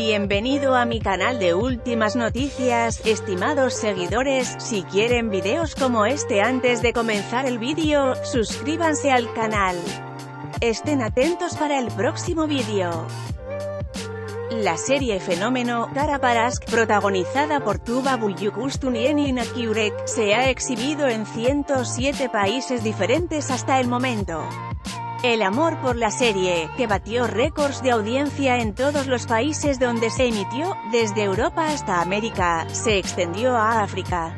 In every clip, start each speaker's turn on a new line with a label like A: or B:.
A: Bienvenido a mi canal de últimas noticias, estimados seguidores, si quieren videos como este antes de comenzar el vídeo, suscríbanse al canal. Estén atentos para el próximo vídeo. La serie Fenómeno, Karaparask, protagonizada por Tuba Buyukustun y Enin Akiurek, se ha exhibido en 107 países diferentes hasta el momento. El amor por la serie, que batió récords de audiencia en todos los países donde se emitió, desde Europa hasta América, se extendió a África.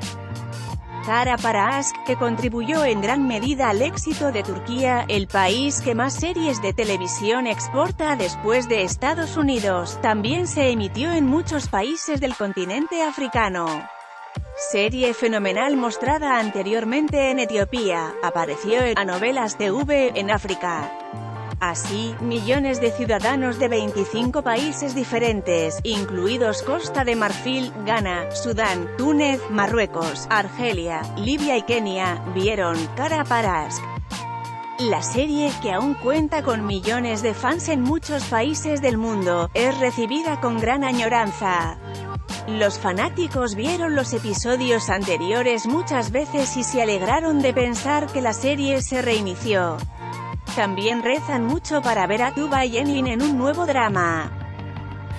A: Cara para Ask, que contribuyó en gran medida al éxito de Turquía, el país que más series de televisión exporta después de Estados Unidos, también se emitió en muchos países del continente africano. Serie fenomenal mostrada anteriormente en Etiopía, apareció en novelas TV en África. Así, millones de ciudadanos de 25 países diferentes, incluidos Costa de Marfil, Ghana, Sudán, Túnez, Marruecos, Argelia, Libia y Kenia, vieron Cara Parask. La serie, que aún cuenta con millones de fans en muchos países del mundo, es recibida con gran añoranza. Los fanáticos vieron los episodios anteriores muchas veces y se alegraron de pensar que la serie se reinició. También rezan mucho para ver a Tuba y Enin en un nuevo drama.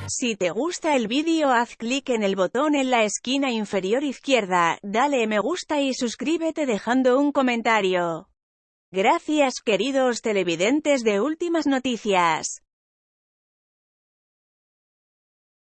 A: Si te gusta el vídeo haz clic en el botón en la esquina inferior izquierda, dale me gusta y suscríbete dejando un comentario. Gracias queridos televidentes de Últimas Noticias.